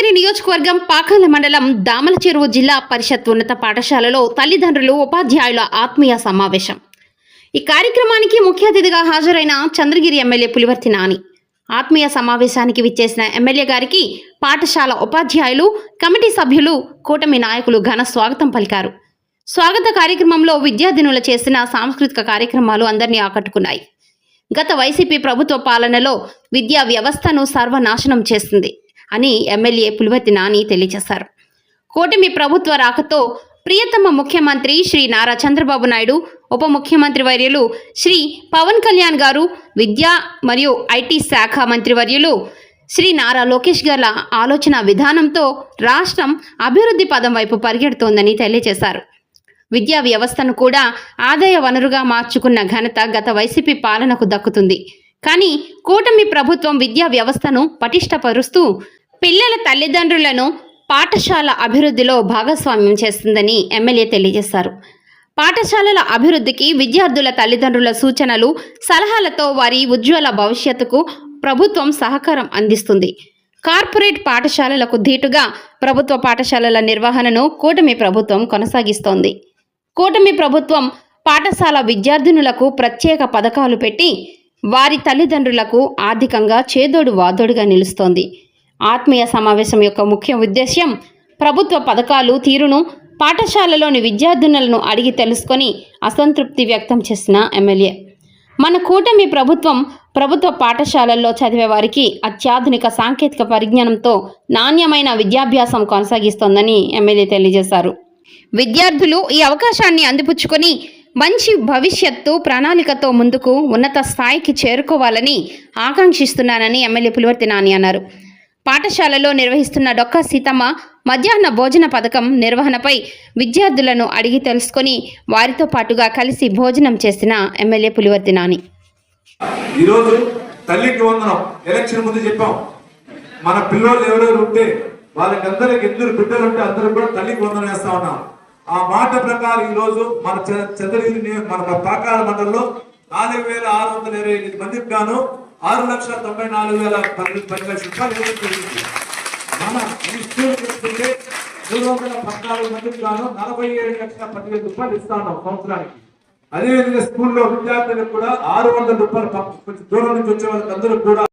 చంద్రగిరి నియోజకవర్గం పాకాల మండలం దామల చెరువు జిల్లా పరిషత్ ఉన్నత పాఠశాలలో తల్లిదండ్రులు ఉపాధ్యాయుల ఆత్మీయ సమావేశం. ఈ కార్యక్రమానికి ముఖ్య అతిథిగా హాజరైన చంద్రగిరి ఎమ్మెల్యే పులివర్తి నాని. ఆత్మీయ సమావేశానికి విచ్చేసిన ఎమ్మెల్యే గారికి పాఠశాల ఉపాధ్యాయులు కమిటీ సభ్యులు కూటమి నాయకులు ఘన స్వాగతం పలికారు. స్వాగత కార్యక్రమంలో విద్యార్థినుల చేసిన సాంస్కృతిక కార్యక్రమాలు అందరినీ ఆకట్టుకున్నాయి. గత వైసీపీ ప్రభుత్వ పాలనలో విద్యా వ్యవస్థను సర్వనాశనం చేస్తుంది అని ఎమ్మెల్యే పులివతి నాని తెలియజేశారు. కూటమి ప్రభుత్వ రాకతో ప్రియతమ ముఖ్యమంత్రి శ్రీ నారా చంద్రబాబు నాయుడు ఉప ముఖ్యమంత్రి వర్యులు శ్రీ పవన్ కళ్యాణ్ గారు విద్యా మరియు ఐటీ శాఖ మంత్రివర్యులు శ్రీ నారా లోకేష్ గారి ఆలోచన విధానంతో రాష్ట్రం అభివృద్ధి పదం వైపు పరిగెడుతోందని తెలియజేశారు. విద్యా వ్యవస్థను కూడా ఆదాయ వనరుగా మార్చుకున్న ఘనత గత వైసీపీ పాలనకు దక్కుతుంది. కానీ కూటమి ప్రభుత్వం విద్యా వ్యవస్థను పటిష్టపరుస్తూ పిల్లల తల్లిదండ్రులను పాఠశాల అభివృద్ధిలో భాగస్వామ్యం చేస్తుందని ఎమ్మెల్యే తెలియజేశారు. పాఠశాలల అభివృద్ధికి విద్యార్థుల తల్లిదండ్రుల సూచనలు సలహాలతో వారి ఉజ్వల భవిష్యత్తుకు ప్రభుత్వం సహకారం అందిస్తుంది. కార్పొరేట్ పాఠశాలలకు ధీటుగా ప్రభుత్వ పాఠశాలల నిర్వహణను కూటమి ప్రభుత్వం కొనసాగిస్తోంది. కూటమి ప్రభుత్వం పాఠశాల విద్యార్థినులకు ప్రత్యేక పథకాలు పెట్టి వారి తల్లిదండ్రులకు ఆర్థికంగా చేదోడు వాదోడుగా నిలుస్తోంది. ఆత్మీయ సమావేశం యొక్క ముఖ్య ఉద్దేశ్యం ప్రభుత్వ పథకాలు తీరును పాఠశాలలోని విద్యార్థినులను అడిగి తెలుసుకొని అసంతృప్తి వ్యక్తం చేసిన ఎమ్మెల్యే. మన కూటమి ప్రభుత్వం ప్రభుత్వ పాఠశాలల్లో చదివే వారికి అత్యాధునిక సాంకేతిక పరిజ్ఞానంతో నాణ్యమైన విద్యాభ్యాసం కొనసాగిస్తోందని ఎమ్మెల్యే తెలియజేశారు. విద్యార్థులు ఈ అవకాశాన్ని అందిపుచ్చుకొని మంచి భవిష్యత్తు ప్రణాళికతో ముందుకు ఉన్నత స్థాయికి చేరుకోవాలని ఆకాంక్షిస్తున్నానని ఎమ్మెల్యే పులివర్తి నాని అన్నారు. పాఠశాలలో నిర్వహిస్తున్న డొక్కా సీతమ్మ మధ్యాహ్న భోజన పథకం నిర్వహణపై విద్యార్థులను అడిగి తెలుసుకొని వారితో పాటుగా కలిసి భోజనం చేసిన ఎమ్మెల్యే పులివర్తి నాని. ఈరోజు తల్లికి వందనం. ఎలక్షన్ ముందు చెప్పాం. మన పిల్లలు ఎవరెవరు ఉంటే వాళ్ళకందరికి ఇద్దరు బిడ్డలు ఉంటే అందరూ కూడా తల్లికి వందనం వేస్తా ఉన్నాం. ఆ మాట ప్రకారం ఈరోజు మన చంద్రగిరి మన పాకాల మండలంలో నాలుగు వేల ఆరు వందల ఇరవై ఎనిమిది మందికి గాను ఆరు లక్షల తొంభై నాలుగు వేల పది పది లక్షల రూపాయలు ఇవ్వడం జరిగింది మన ఈ మూడు వందల పద్నాలుగు మందికి గాను నలభై ఏడు లక్షల పదివేల రూపాయలు ఇస్తాను సంవత్సరానికి. అదేవిధంగా స్కూల్లో విద్యార్థులకు కూడా ఆరు వందల రూపాయలు కొంచెం దూరం నుంచి వచ్చే వాళ్ళకి అందరూ కూడా